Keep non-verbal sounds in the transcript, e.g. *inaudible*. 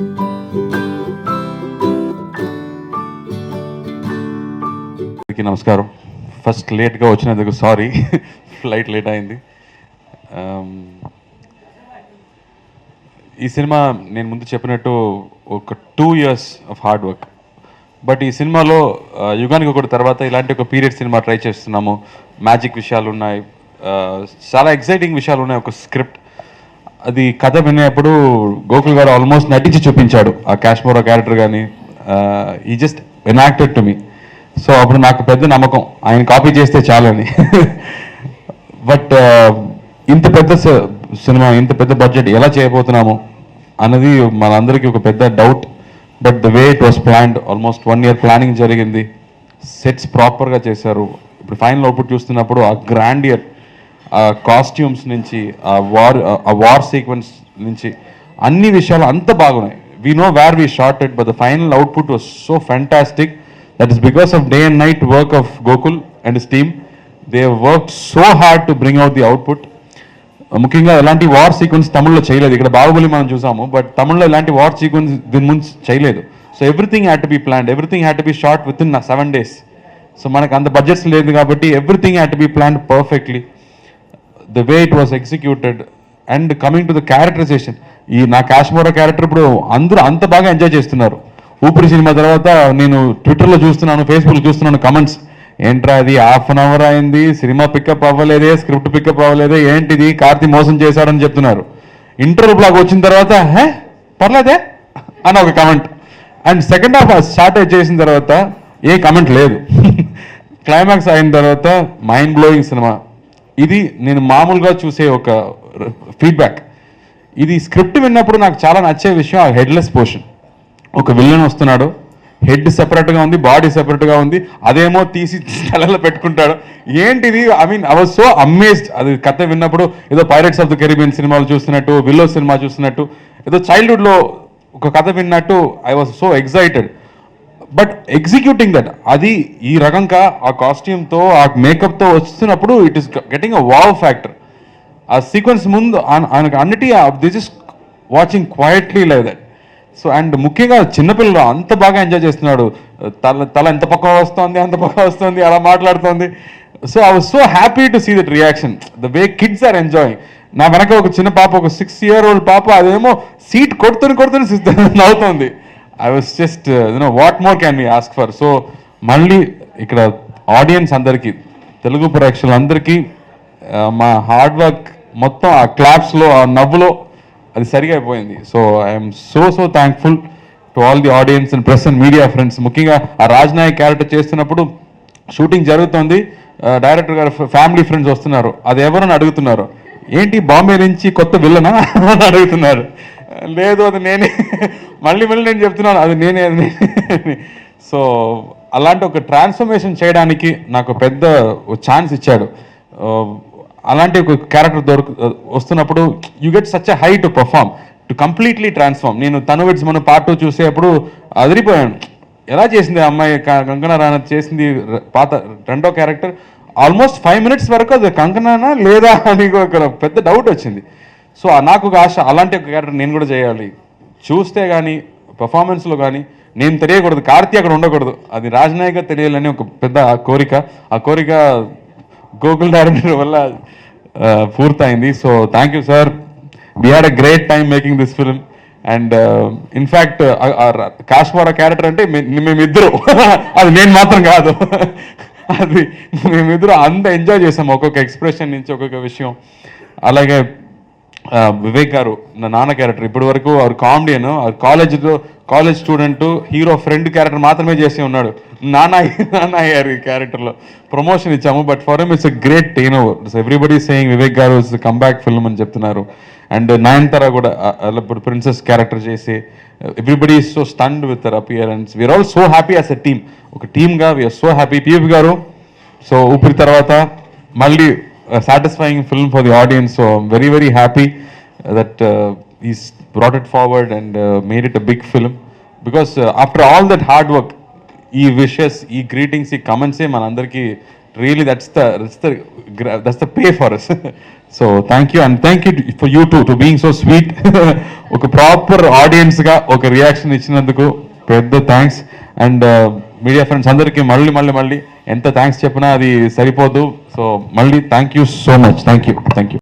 అందరికీ నమస్కారం. ఫస్ట్ లేట్గా వచ్చినందుకు సారీ. ఫ్లైట్ లేట్ అయింది. ఈ సినిమా నేను ముందు చెప్పినట్టు ఒక two years of hard work. But ఈ సినిమాలో యుగానికి ఒకటి తర్వాత ఇలాంటి ఒక పీరియడ్ సినిమా ట్రై చేస్తున్నాము. మ్యాజిక్ విషయాలు ఉన్నాయి. చాలా ఎక్సైటింగ్ విషయాలు ఉన్నాయి. ఒక స్క్రిప్ట్. అది కథ వినేప్పుడు గోకుల్ గారు ఆల్మోస్ట్ నటించి చూపించాడు. ఆ కాశ్మోరా క్యారెక్టర్ కానీ ఈ just enacted to me so అప్పుడు నాకు పెద్ద నమ్మకం. ఆయన కాపీ చేస్తే చాలని. *laughs* బట్ uh, ఇంత పెద్ద స- సినిమా ఇంత పెద్ద బడ్జెట్ ఎలా చేయబోతున్నాము అన్నది మనందరికీ ఒక పెద్ద doubt but the way it was planned almost one year planning జరిగింది. సెట్స్ ప్రాపర్గా చేశారు. ఇప్పుడు ఫైనల్ అవుట్పుట్ చూస్తున్నప్పుడు ఆ గ్రాండ్ ఇయర్ ఆ కాస్ట్యూమ్స్ నుంచి ఆ వార్ ఆ వార్ సీక్వెన్స్ నుంచి అన్ని విషయాలు అంత బాగున్నాయి. We know where we shot it but the final output was so fantastic that is because of day and night work of Gokul and his team they work so hard to bring out the output ముఖ్యంగా ఎలాంటి war sequence తమిళ్ళో చేయలేదు. ఇక్కడ బాహుబలి మనం చూసాము but తమిళ్ళో ఎలాంటి war sequence దీని ముందు చేయలేదు. So everything had to be planned everything had to be shot within seven days so మనకు అంత బడ్జెట్స్ లేదు కాబట్టి everything had to be plan perfectly the way it was executed and coming to the characterisation ఈ నా Kashmora character ఇప్పుడు అందరూ అంత బాగా ఎంజాయ్ చేస్తున్నారు. ఊపిరి సినిమా తర్వాత నేను ట్విట్టర్లో చూస్తున్నాను ఫేస్బుక్లో చూస్తున్నాను కమెంట్స్ ఏంట్రా అది? హాఫ్ అన్ అవర్ అయింది సినిమా పికప్ అవ్వలేదే స్క్రిప్ట్ పికప్ అవ్వలేదే ఏంటిది? కార్తి మోసం చేశాడని చెప్తున్నారు. ఇంటర్వ్యూ బ్లాగ్ వచ్చిన తర్వాత హే పర్లేదే? అని ఒక comment and second half start చేసిన తర్వాత ఏ కమెంట్ లేదు. *laughs* క్లైమాక్స్ అయిన తర్వాత మైండ్ బ్లోయింగ్ సినిమా ఇది నేను మామూలుగా చూసే ఒక ఫీడ్బ్యాక్. ఇది స్క్రిప్ట్ విన్నప్పుడు నాకు చాలా నచ్చే విషయం ఆ హెడ్లెస్ పోర్షన్. ఒక విల్లన్ వస్తున్నాడు హెడ్ సెపరేట్గా ఉంది బాడీ సెపరేట్గా ఉంది అదేమో తీసి తలలో పెట్టుకుంటాడు. ఏంటిది? I mean I was so amazed అది కథ విన్నప్పుడు ఏదో పైరట్స్ ఆఫ్ ద కెరీబియన్ సినిమాలు చూస్తున్నట్టు విల్లో సినిమా చూస్తున్నట్టు ఏదో చైల్డ్హుడ్లో ఒక కథ విన్నట్టు I was so excited but executing that అది ఈ రకంగా ఆ కాస్ట్యూమ్తో ఆ మేకప్తో వస్తున్నప్పుడు it is getting a wow factor ఆ సీక్వెన్స్ ముందు ఆయనకు అన్నిటి this is watching quietly like that so and ముఖ్యంగా చిన్నపిల్లలు అంత బాగా ఎంజాయ్ చేస్తున్నాడు. తల తల ఎంత పక్క వస్తుంది అంత పక్క వస్తుంది అలా మాట్లాడుతుంది. So I was so happy to see that reaction the way kids are enjoying నా వెనక ఒక చిన్న పాప ఒక సిక్స్ ఇయర్ ఓల్డ్ పాప అదేమో సీట్ కొడుతుని కొడుతుని *laughs* నవ్వుతుంది. I was just you know what more can be ask for so మళ్ళీ ఇక్కడ ఆడియన్స్ అందరికీ తెలుగు ప్రేక్షకులందరికీ మా హార్డ్ వర్క్ మొత్తం ఆ క్లాప్స్లో ఆ నవ్వులో అది సరిగా అయిపోయింది. So I'm so so thankful to all the audience and press and media friends ముఖ్యంగా ఆ రాజ్నాయక్ క్యారెక్టర్ చేస్తున్నప్పుడు షూటింగ్ జరుగుతుంది. డైరెక్టర్ గారు ఫ్యామిలీ ఫ్రెండ్స్ వస్తున్నారు. అది ఎవరని అడుగుతున్నారు? ఏంటి బాంబే నుంచి కొత్త విల్లనా *laughs* అని అడుగుతున్నారు. లేదు అది నేనే. మళ్ళీ మళ్ళీ నేను చెప్తున్నాను అది నేనే అది సో అలాంటి ఒక ట్రాన్స్ఫర్మేషన్ చేయడానికి నాకు పెద్ద ఛాన్స్ ఇచ్చాడు. అలాంటి ఒక క్యారెక్టర్ దొరుకు వస్తున్నప్పుడు you get such a high to perform to completely transform నేను తను విడ్స్ మన పార్ట్ టూ చూసేప్పుడు అదిరిపోయాను. ఎలా చేసింది అమ్మాయి? కంకణ కంగనా చేసింది పాత రెండో క్యారెక్టర్ ఆల్మోస్ట్ ఫైవ్ మినిట్స్ వరకు అది కంగనానా లేదా అని ఒక పెద్ద డౌట్ వచ్చింది. సో నాకు ఒక ఆశ అలాంటి ఒక క్యారెక్టర్ నేను కూడా చేయాలి. చూస్తే కానీ పర్ఫార్మెన్స్లో కానీ నేను తెలియకూడదు కార్తీ అక్కడ ఉండకూడదు. అది రాజనాయక తెలియాలని ఒక పెద్ద కోరిక. ఆ కోరిక గోకుల్ డైరెక్టర్ వల్ల పూర్తయింది. So thank you sir we had a great time making this film and in fact Kashmira character అంటే మేమిద్దరు. *laughs* అది నేను మాత్రం కాదు. *laughs* అది మేమిద్దరు అంత ఎంజాయ్ చేసాం ఒక్కొక్క ఎక్స్ప్రెషన్ నుంచి ఒక్కొక్క విషయం. అలాగే వివేక్ గారు నా నాన్న క్యారెక్టర్ ఇప్పటి వరకు ఆవిడ కామెడియన్ ఆ కాలేజ్లో college student hero friend character మాత్రమే చేసి ఉన్నాడు. నాన్న నాన్న అయ్యారు ఈ క్యారెక్టర్లో ప్రమోషన్ ఇచ్చాము but for him it's a great teen over it's everybody saying Vivek garu it's comeback film అని చెప్తున్నారు. అండ్ నయనతార కూడా ఇప్పుడు ప్రిన్సెస్ క్యారెక్టర్ చేసి everybody is so stunned with their appearance we're all so happy as a team ఒక టీమ్గా we're so happy PF గారు so Oopiri తర్వాత మళ్ళీ satisfying film for the audience so very very happy that is brought it forward and made it a big film because after all that hard work ఈ wishes ఈ greetings ఈ కమెంట్సే మనందరికీ really that's the that's the that's the pay for us so thank you and thank you for you too to being so sweet ఒక proper ఆడియన్స్గా ఒక reaction ఇచ్చినందుకు పెద్ద థ్యాంక్స్ అండ్ మీడియా ఫ్రెండ్స్ అందరికీ మళ్ళీ మళ్ళీ మళ్ళీ ఎంత థ్యాంక్స్ చెప్పినా అది సరిపోదు. సో మళ్ళీ thank you so much thank you thank you